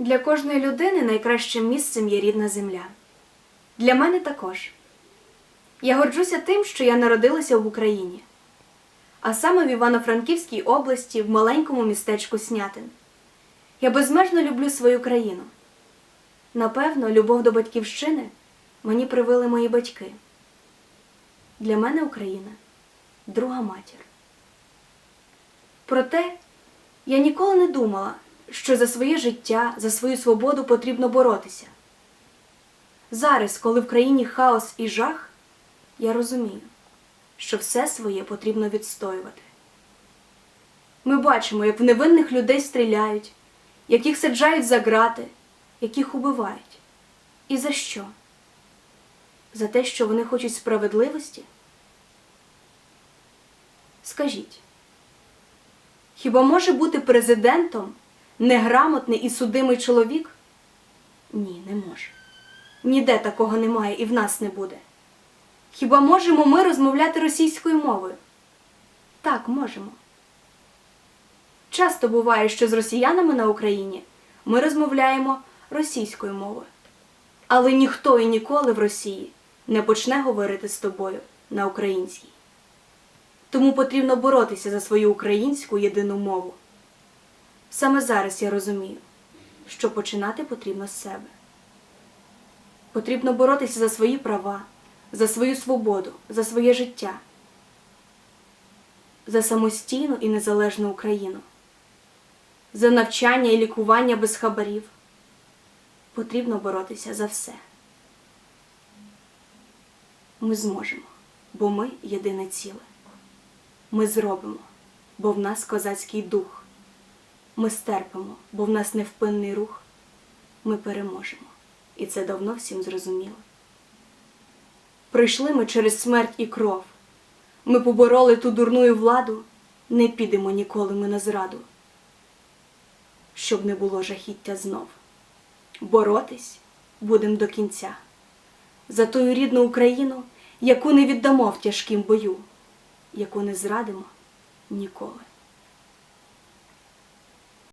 Для кожної людини найкращим місцем є рідна земля. Для мене також. Я горджуся тим, що я народилася в Україні, а саме в Івано-Франківській області, в маленькому містечку Снятин. Я безмежно люблю свою країну. Напевно, любов до батьківщини мені привили мої батьки. Для мене Україна друга матір. Проте я ніколи не думала, що за своє життя, за свою свободу потрібно боротися. Зараз, коли в країні хаос і жах, я розумію, що все своє потрібно відстоювати. Ми бачимо, як в невинних людей стріляють, яких саджають за грати, яких убивають. І за що? За те, що вони хочуть справедливості? Скажіть, хіба може бути президентом неграмотний і судимий чоловік? Ні, не може. Ніде такого немає і в нас не буде. Хіба можемо ми розмовляти російською мовою? Так, можемо. Часто буває, що з росіянами на Україні ми розмовляємо російською мовою. Але ніхто і ніколи в Росії не почне говорити з тобою на українській. Тому потрібно боротися за свою українську єдину мову. Саме зараз я розумію, що починати потрібно з себе. Потрібно боротися за свої права, за свою свободу, за своє життя, за самостійну і незалежну Україну, за навчання і лікування без хабарів. Потрібно боротися за все. Ми зможемо, бо ми єдине ціле. Ми зробимо, бо в нас козацький дух. Ми стерпимо, бо в нас невпинний рух. Ми переможемо. І це давно всім зрозуміло. Прийшли ми через смерть і кров. Ми побороли ту дурную владу, не підемо ніколи ми на зраду. Щоб не було жахіття знов. Боротись будем до кінця. За тою рідну Україну, яку не віддамо в тяжкім бою, яку не зрадимо ніколи.